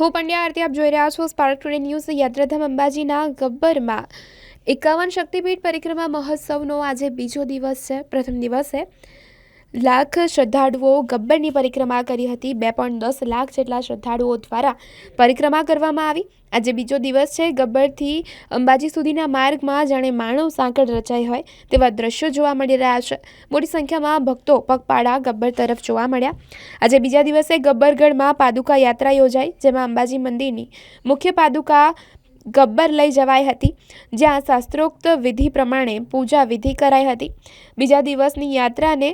હું પંડ્યા આરતી, આપ જોઈ રહ્યા છો સ્પાર્ક ટુડે ન્યૂઝ યાત્રાધામ અંબાજીના ગબ્બરમાં. એકાવન શક્તિપીઠ પરિક્રમા મહોત્સવનો આજે બીજો દિવસ છે, પ્રથમ દિવસે લાખ શ્રદ્ધાળુઓ ગબ્બરની પરિક્રમા કરી હતી. બે પોઈન્ટ દસ લાખ જેટલા શ્રદ્ધાળુઓ દ્વારા પરિક્રમા કરવામાં આવી. આજે બીજો દિવસ છે. ગબ્બરથી અંબાજી સુધીના માર્ગમાં જાણે માનવ સાંકળ રચાઈ હોય તેવા દ્રશ્યો જોવા મળી રહ્યા છે. મોટી સંખ્યામાં ભક્તો પગપાળા ગબ્બર તરફ જોવા મળ્યા. આજે બીજા દિવસે ગબ્બરગઢમાં પાદુકા યાત્રા યોજાઈ, જેમાં અંબાજી મંદિરની મુખ્ય પાદુકા ગબ્બર લઈ જવાઈ હતી, જ્યાં શાસ્ત્રોક્ત વિધિ પ્રમાણે પૂજા વિધિ કરાઈ હતી. બીજા દિવસની યાત્રાને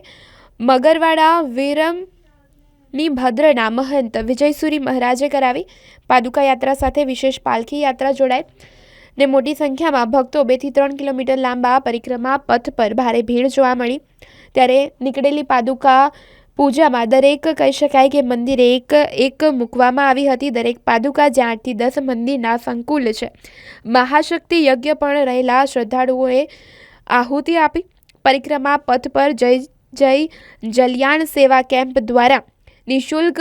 મગરવાડા વિરમની ભદ્રના મહંત વિજયસુરી મહારાજે કરાવી. પાદુકા યાત્રા સાથે વિશેષ પાલખી યાત્રા જોડાઈ ને મોટી સંખ્યામાં ભક્તો બેથી ત્રણ કિલોમીટર લાંબા પરિક્રમા પથ પર ભારે ભીડ જોવા મળી. ત્યારે નીકળેલી પાદુકા પૂજામાં દરેક કહી શકાય કે મંદિરે એક એક મૂકવામાં આવી હતી. દરેક પાદુકા જ્યાં દસ મંદિરના સંકુલ છે. મહાશક્તિ યજ્ઞ પણ રહેલા શ્રદ્ધાળુઓએ આહુતિ આપી. પરિક્રમા પથ પર જય જય જલ્યાણ સેવા કેમ્પ દ્વારા નિઃશુલ્ક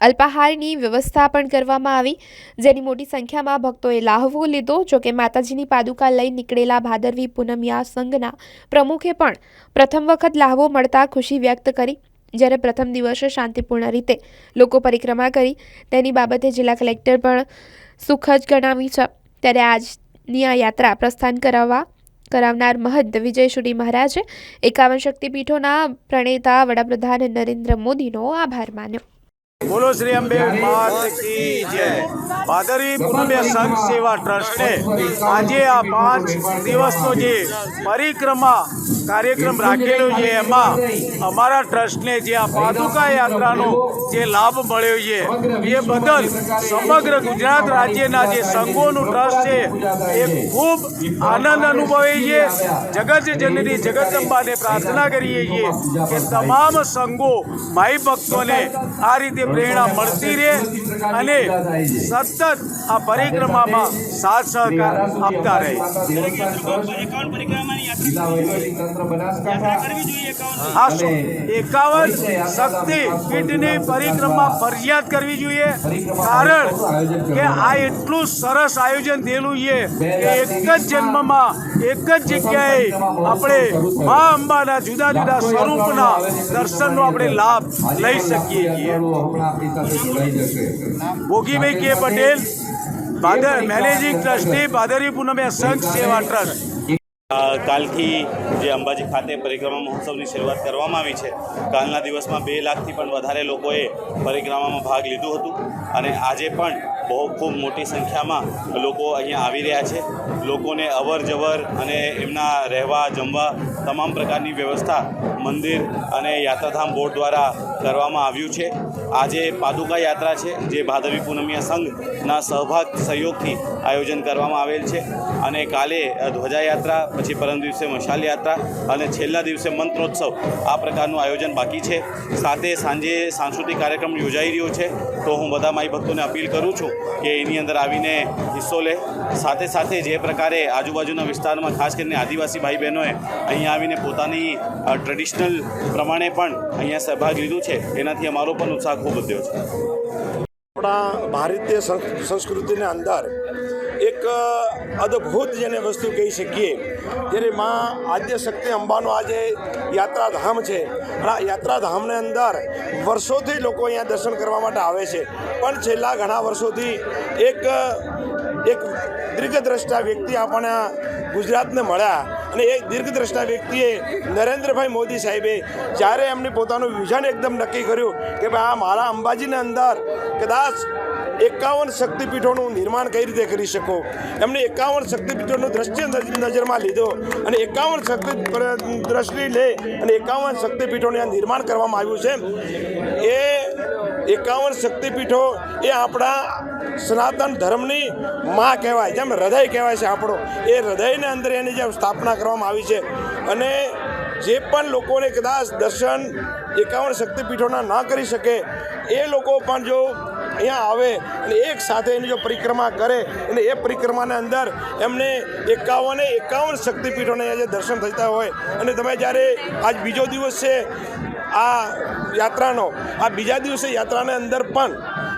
અલ્પાહારની વ્યવસ્થા પણ કરવામાં આવી. જેની મોટી સંખ્યામાં ભક્તોએ લાહવો લીધો જોકે માતાજીની પાદુકા લઈ નીકળેલા ભાદરવી પૂનમિયા સંઘના પ્રમુખે પણ પ્રથમ વખત લાહવો મળતા ખુશી વ્યક્ત કરી. જ્યારે પ્રથમ દિવસે શાંતિપૂર્ણ રીતે લોકો પરિક્રમા કરી, તેની બાબતે જિલ્લા કલેક્ટર પણ સુખદ ગણાવી છે. ત્યારે આજની આ યાત્રા પ્રસ્થાન કરાવવા કરાવનાર મહંત વિજયશુરી મહારાજે એકાવન શક્તિપીઠોના પ્રણેતા વડાપ્રધાન નરેન્દ્ર મોદીનો આભાર માન્યો. બોલો શ્રી અંબે, માત કી જય. ભાદરવી પુણ્ય સંઘ સેવા ટ્રસ્ટે આજે આ પાંચ દિવસનો જે પરિક્રમા કાર્યક્રમ રાખેલો છે, એમાં અમારા ટ્રસ્ટને જે આ પાદુકા યાત્રાનો જે લાભ મળ્યો છે, એ બદલ સમગ્ર ગુજરાત રાજ્યના જે સંઘોનું ટ્રસ્ટ છે, એ ખૂબ આનંદ અનુભવે છે. જગત જનની જગદંબાને પ્રાર્થના કરીએ છીએ કે તમામ સંઘો ભાઈ ભક્તોને આ રીતે પ્રેરણા મળતી રહે અને સતત આ પરિક્રમામાં સાથ સહકાર આપતા રહે. યાત્રા યાત્રા એકાવન. શક્તિ પીઠની પરિક્રમા ફરજિયાત કરવી જોઈએ. કારણ કે આ એટલું સરસ આયોજન થયેલું છે કે એક જ જન્મમાં એક જ જગ્યાએ આપણે મા અંબાના જુદા જુદા સ્વરૂપના દર્શનનો આપણે લાભ લઈ શકીએ છીએ. Bhogibhai K Patel Bhadar managing trustee ભાદરી પૂનમે સંઘ સેવા ટ્રસ્ટ. કાલથી જે અંબાજી ખાતે પરિક્રમા મહોત્સવની શરૂઆત કરવામાં આવી છે, કાલના દિવસમાં બે લાખથી પણ વધારે લોકોએ પરિક્રમામાં ભાગ લીધું હતું અને આજે પણ બહુ ખૂબ મોટી સંખ્યામાં લોકો અહીંયા આવી રહ્યા છે. લોકોને અવર જવર અને એમના રહેવા, જમવા તમામ પ્રકારની વ્યવસ્થા મંદિર અને યાત્રાધામ બોર્ડ દ્વારા કરવામાં આવ્યું છે. આજે પાદુકા યાત્રા છે, જે ભાદરવી પૂનમિયા સંઘના સહભાગ સહયોગથી આયોજન કરવામાં આવેલ છે. અને કાલે ધ્વજાયાત્રા, પછી પરમ દિવસે મશાલ યાત્રા અને છેલ્લા દિવસે મંત્રોત્સવ આ પ્રકારનું આયોજન બાકી છે. સાથે સાંજે સાંસ્કૃતિક કાર્યક્રમ યોજાઈ રહ્યો છે. તો હું બધા માય ભક્તોને અપીલ કરું છું કે એની અંદર આવીને હિસ્સો લે. સાથે સાથે જે પ્રકારે આજુબાજુના વિસ્તારમાં ખાસ કરીને આદિવાસી ભાઈ બહેનોએ અહીંયા આવીને પોતાની ટ્રેડિશનલ પ્રમાણે પણ અહીંયા સહભાગ લીધું છે. એનાથી અમારો પણ ઉત્સાહ ખૂબ વધ્યો છે. આપણા ભારતીય સંસ્કૃતિના અંદર એક અદ્ભુત જેને વસ્તુ કહી શકીએ. ત્યારે માં આદ્ય શક્તિ અંબાનો આજે યાત્રાધામ છે અને આ યાત્રાધામને અંદર વર્ષોથી લોકો અહીંયા દર્શન કરવા માટે આવે છે. પણ છેલ્લા ઘણા વર્ષોથી એક એક દીર્ઘદ્રષ્ટા વ્યક્તિ આપણને ગુજરાતને મળ્યા અને એ દીર્ઘદ્રષ્ટા વ્યક્તિએ નરેન્દ્રભાઈ મોદી સાહેબે જ્યારે એમને પોતાનું વિઝન એકદમ નક્કી કર્યું કે ભાઈ આ મારા અંબાજીની અંદર કદાચ એકાવન શક્તિપીઠોનું નિર્માણ કઈ રીતે કરી શકો? એમને એકાવન શક્તિપીઠોનું દ્રશ્ય નજરમાં લીધો અને એકાવન શક્તિ દ્રષ્ટિ લે અને એકાવન શક્તિપીઠોનું આ નિર્માણ કરવામાં આવ્યું છે. એ એકાવન શક્તિપીઠો એ આપણા સનાતન ધર્મની માં કહેવાય, જેમ હૃદય કહેવાય છે આપણો. એ હૃદયની અંદર એની જેમ સ્થાપના કરવામાં આવી છે. અને જે પણ લોકોને કદાચ દર્શન એકાવન શક્તિપીઠોના ન કરી શકે, એ લોકો પણ જો અહીંયા આવે અને એક સાથે એની જો પરિક્રમા કરે અને એ પરિક્રમાના અંદર એમને એકાવને એકાવન શક્તિપીઠોને જે દર્શન થતા હોય. અને તમે જ્યારે આજ બીજો દિવસ છે આ યાત્રાનો, આ બીજા દિવસે યાત્રાને અંદર પણ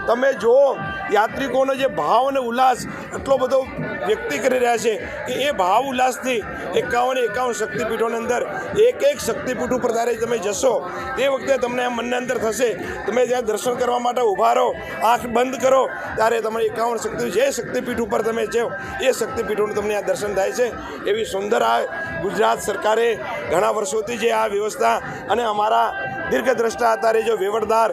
તમે જુઓ, યાત્રિકોનો જે ભાવ અને ઉલ્લાસ એટલો બધો વ્યક્ત કરી રહ્યા છે કે એ ભાવ ઉલ્લાસથી એકાવન એકાવન શક્તિપીઠોની અંદર એક એક શક્તિપીઠ ઉપર ત્યારે તમે જશો, તે વખતે તમને મનની અંદર થશે. તમે જ્યાં દર્શન કરવા માટે ઊભા રહો, આંખ બંધ કરો, ત્યારે તમે એકાવન શક્તિ, જે શક્તિપીઠ ઉપર તમે જાઓ, એ શક્તિપીઠોનું તમને આ દર્શન થાય છે. એવી સુંદર આ ગુજરાત સરકારે ઘણા વર્ષોથી જે આ વ્યવસ્થા અને અમારા દીર્ઘદ્રષ્ટા અત્યારે જો વેવડદાર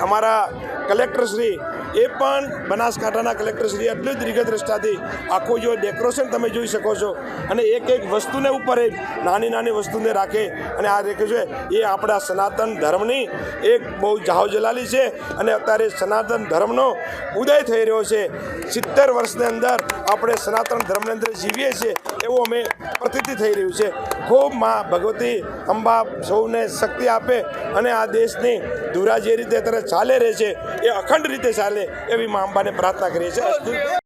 અમારા કલેક્ટરશ્રી એ પણ બનાસકાંઠાના કલેક્ટરશ્રી એટલી જ દીર્ઘદ્રષ્ટાથી આખું જો ડેકોરેશન તમે જોઈ શકો છો. અને એક એક વસ્તુને ઉપર એક નાની નાની વસ્તુને રાખે. અને આ દેખે છે, એ આપણા સનાતન ધર્મની એક બહુ જાહોજલાલી છે. અને અત્યારે સનાતન ધર્મનો ઉદય થઈ રહ્યો છે. સિત્તેર વર્ષની અંદર આપણે સનાતન ધર્મની અંદર જીવીએ છીએ એવું અમે પ્રતિતિ થઈ રહ્યું છે. ખૂબમાં ભગવતી અંબા સૌને શક્તિ આપે અને આ દેશની ધુરા જે રીતે અત્યારે ચાલે રહે છે એ અખંડ રીતે ચાલે એવી મા અંબાને પ્રાર્થના કરીએ છીએ.